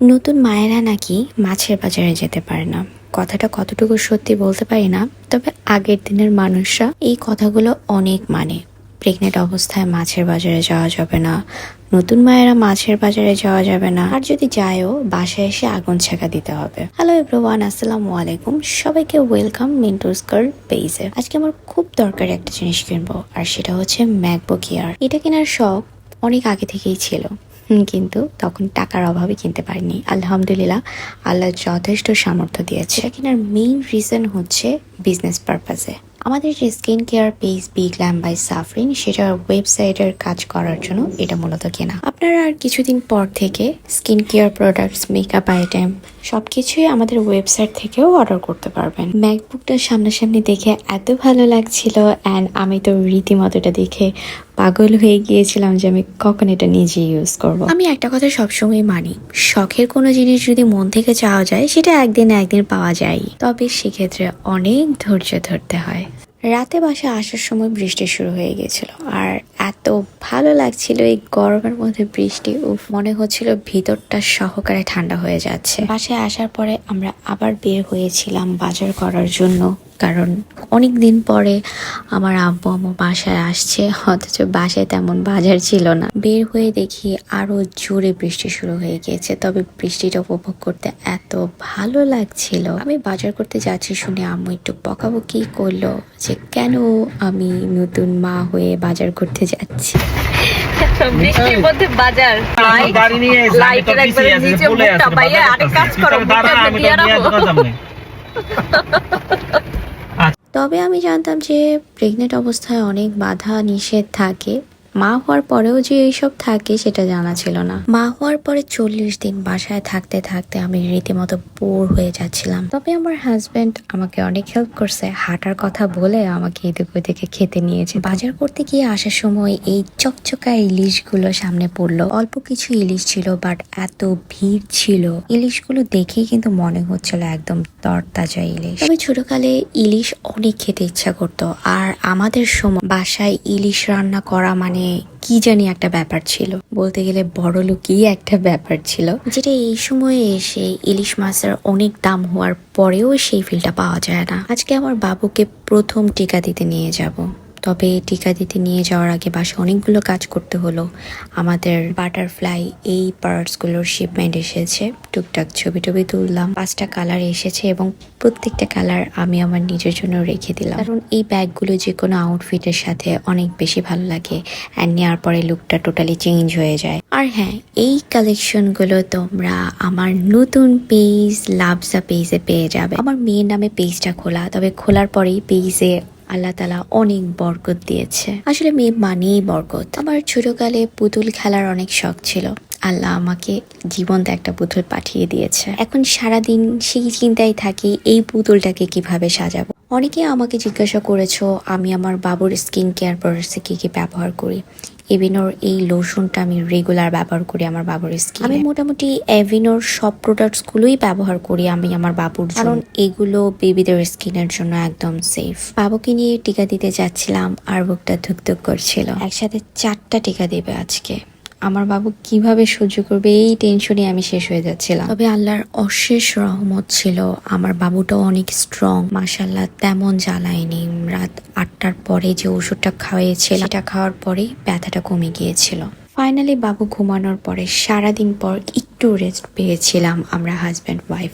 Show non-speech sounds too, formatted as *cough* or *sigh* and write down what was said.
নতুন মায়েরা নাকি মাছের বাজারে যেতে পারে না। কথাটা কতটুকু সত্যি বলতে পারি না, তবে আগের দিনের মানুষরা এই কথাগুলো অনেক মানে। প্রেগনেন্ট অবস্থায় মাছের বাজারে যাওয়া যাবে না, নতুন মায়েরা মাছের বাজারে যাওয়া যাবে না, আর যদি যায়ও, বাসায় এসে আগুন ছেঁকা দিতে হবে। হ্যালো এভরিওয়ান আসসালামু আলাইকুম। সবাইকে ওয়েলকাম মিন্টুস গার্ল পেজে আজকে আমার খুব দরকারি একটা জিনিস কিনবো, আর সেটা হচ্ছে ম্যাকবুক ইয়ার এটা কেনার শখ অনেক আগে থেকেই ছিল। কিন্তু তখন টাকার অভাবে কিনতে পারিনি। আলহামদুলিল্লাহ, আল্লাহ যথেষ্ট সামর্থ্য দিয়েছে। কেনার মেইন রিজন হচ্ছে বিজনেস পারপাসে আমাদের যে skin care page B glam by Safrin সেটার ওয়েবসাইটের কাজ করার জন্য এটা মূলত কেনা। আপনারা আর কিছুদিন পর থেকে skin care products makeup item সবকিছুই আমাদের ওয়েবসাইট থেকেও অর্ডার করতে পারবেন। ম্যাকবুকটা সামনাসামনি দেখে এত ভালো লাগছিল অ্যান্ড আমি তো রীতিমতো এটা দেখে পাগল হয়ে গিয়েছিলাম যে আমি কখন এটা নিজে ইউজ করব। আমি একটা কথা সবসময় মানি, শখের কোনো জিনিস যদি মন থেকে চাওয়া যায়, সেটা একদিন একদিন পাওয়া যায়। তবে সেক্ষেত্রে অনেক ধৈর্য ধরতে হয়। রাতে বাসা আসার সময় বৃষ্টি শুরু হয়ে গেছিল আর এত ভালো লাগছিল এই গরমের মধ্যে বৃষ্টি, উফ, মনে হচ্ছিল ভিতরটা সহকারে ঠান্ডা হয়ে যাচ্ছে। বাসায় আসার পরে আমরা আবার বের হয়েছিলাম বাজার করার জন্য। কারণ অনেক দিন পরে আমার আব্বু আম্মু বাসায় আসছে অথচ বাসায় তেমন বাজার ছিল না। বের হয়ে দেখি আরও জোরে বৃষ্টি শুরু হয়ে গিয়েছে তবে বৃষ্টিটা উপভোগ করতে এত ভালো লাগছিল। আমি বাজার করতে যাচ্ছি শুনে আম্মু একটু বকাবকি করল যে কেন আমি নতুন মা হয়ে বাজার করতে যাচ্ছি? বৃষ্টির মধ্যে বাজার। লাইটের একবারে নিচে মুখটা পাইয়া কাজ করো মুখটা দিয়ে রাখো। *laughs* তবে আমি জানতাম যে প্রেগনেন্ট অবস্থায় অনেক বাধা নিষেধ থাকে। মা হওয়ার পরেও যে এইসব থাকে সেটা জানা ছিল না। মা হওয়ার পরে চল্লিশ দিন বাসায় থাকতে থাকতে আমি রীতিমতো বোর হয়ে যাচ্ছিলাম। তবে আমার হাজবেন্ড আমাকে অনেক হেল্প করছে। হাঁটার কথা বলে আমাকে এদিক ওদিকে খেতে নিয়েছে। বাজার করতে গিয়ে আসার সময় এই চকচকা ইলিশগুলো সামনে পড়ল। অল্প কিছু ইলিশ ছিল বাট এত ভিড় ছিল। ইলিশগুলো দেখেই কিন্তু মনে হচ্ছিল একদম তরতাজা ইলিশ। তবে ছোটকালে ইলিশ অনেক খেতে ইচ্ছা করতো। আর আমাদের সময় বাসায় ইলিশ রান্না করা মানে কি জানি একটা ব্যাপার ছিল। বলতে গেলে বড় লোকই একটা ব্যাপার ছিল। যেটা এই সময়ে এসে ইলিশ মাছের অনেক দাম হওয়ার পরেও সেই ফিলটা পাওয়া যায় না। আজকে আমার বাবুকে প্রথম টিকা দিতে নিয়ে যাব। তবে টিকা দিতে নিয়ে যাওয়ার আগে বাসে অনেকগুলো কাজ করতে হলো। আমাদের বাটারফ্লাই এই পার্টসগুলোর শিপমেন্ট এসেছে। টুকটাক ছবি টবি তুললাম। পাঁচটা কালার এসেছে এবং প্রত্যেকটা কালার আমি আমার নিজের জন্য রেখে দিলাম। কারণ এই ব্যাগগুলো যে কোনো আউটফিটের সাথে অনেক বেশি ভালো লাগে অ্যান্ড নেওয়ার পরে লুকটা টোটালি চেঞ্জ হয়ে যায়। আর হ্যাঁ এই কালেকশনগুলো তোমরা আমার নতুন পেজ লাভসা পেজে পেয়ে যাবে। আমার মেয়ের নামে পেজটা খোলা, তবে খোলার পরেই পেজে আল্লাহ তালা অনেক বরকত দিয়েছে। আসলে মেয়ে মানেই বরকত। আমার ছোটকালে পুতুল খেলার অনেক শখ ছিল। আল্লাহ আমাকে জীবন্ত একটা পুতুল পাঠিয়ে দিয়েছে। এখন সারাদিন সেই চিন্তায় থাকি এই পুতুলটাকে কীভাবে সাজাবো? অনেকে আমাকে জিজ্ঞাসা করেছ আমি আমার বাবুর স্কিন কেয়ার প্রোডাক্টসে কি কি ব্যবহার করি? এভিনোর এই লোশনটা আমি রেগুলার ব্যবহার করি আমার বাবুর স্কিন আমি মোটামুটি এভিনোর সব প্রোডাক্টস গুলোই ব্যবহার করি আমি আমার বাবুর। কারণ এগুলো বেবিদের স্কিনের জন্য একদম সেফ বাবুকে নিয়ে টিকা দিতে যাচ্ছিলাম আর বুকটা ধুকধুক করছিল। একসাথে চারটা টিকা দেবে আজকে। আমার বাবু কীভাবে সহ্য করবে, এই টেনশনে আমি শেষ হয়ে যাচ্ছিলাম। তবে আল্লাহর অশেষ রহমত ছিল, আমার বাবুটাও অনেক স্ট্রং মাসাল্লাহ তেমন জ্বালায়নি। রাত আটটার পরে যে ওষুধটা খাওয়াইছিল সেটা খাওয়ার পরেই ব্যথাটা কমে গিয়েছিল। ফাইনালি বাবু ঘুমানোর পরে সারাদিন পর একটু রেস্ট পেয়েছিলাম আমরা হাজব্যান্ড ওয়াইফ